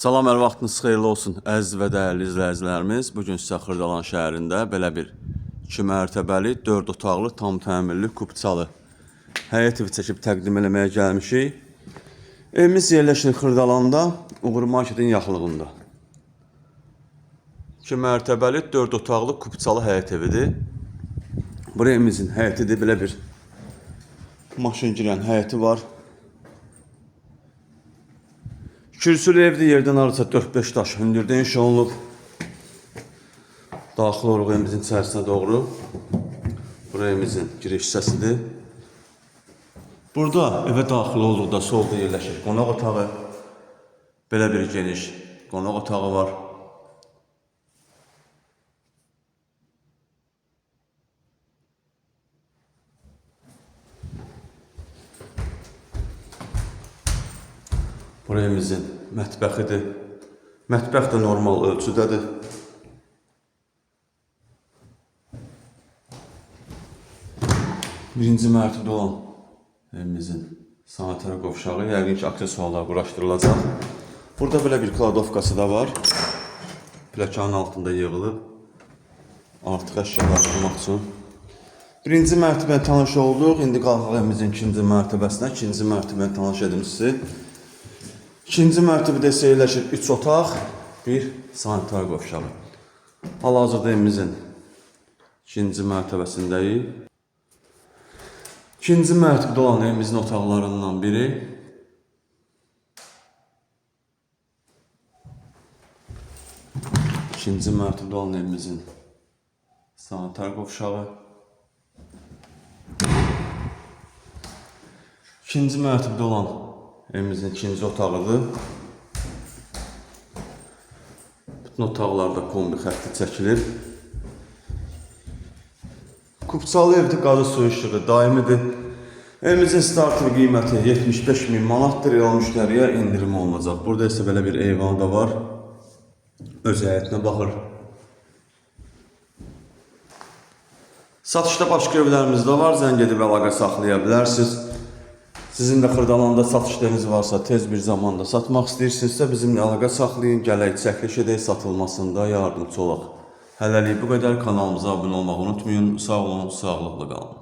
Salam, hər vaxtınız xeyirli olsun, əziz və dəyərli izləyicilərimiz. Bu sizə Xırdalan şəhərində belə bir 2 mərtəbəli, 4 otaqlı, tam təmirli, kubçalı həyət evi çəkib təqdim eləməyə gəlmişik. Evimiz yerləşir Xırdalanda, Uğur Marketin yaxınlığında. 2 mərtəbəli, 4 otaqlı, kubçalı həyət evidir. Bu evimizin həyətidir, belə bir maşın girən həyəti var. Kürsülü evde yerdən arısa 4-5 daş hündürdə inşa olunub. Daxil oluruq evimizin içərisinə doğru. Bura evimizin giriş hissəsidir. Burada evə daxil olduqda solda yerləşir qonaq otağı. Belə bir geniş qonaq otağı var. Bura evimizin mətbəxidir. Mətbəx də normal ölçüdədir. Birinci mərtəbədə olan evimizin sanitar qovşağı yəqin ki, aksesuarlar quraşdırılacaq. Burada belə bir kladovkası da var. Plakanın altında yığılıb. Artıq əşyalar qoymaq üçün. Birinci mərtəbəyə tanış olduq. İndi qalxaq evimizin ikinci mərtəbəsinə. İkinci mərtəbəyə tanış edim sizi. İkinci mərtəbədə isə yerləşir 3 otaq, bir sanitar qovşağı. Hal-hazırda evimizin ikinci mərtəbəsindəyik. İkinci mərtəbədə olan evimizin otaqlarından biri. İkinci mərtəbədə olan evimizin sanitar qovşağı. İkinci mərtəbədə olan evimizin ikinci otağıdır. Bütün otaqlarda kombi xətti çəkilir. Kupçalı evdir, qazı su işığı daimidir. Evimizin startı qiyməti 75 min manatdır, real müştəriyə indirim olunacaq. Burada isə belə bir eyvanı da var. Öz həyətinə baxır. Satışda başqa evlərimiz də var, zəng edib əlaqə saxlaya bilərsiniz. Sizin də Xırdalanda satışlarınız varsa, tez bir zamanda satmaq istəyirsinizsə bizimlə əlaqə saxlayın, gələk çəkiliş edək, satılmasında yardımçı olaq. Hələlik bu qədər kanalımıza abunə olmağı unutmayın. Sağ olun, sağlıqla qalın.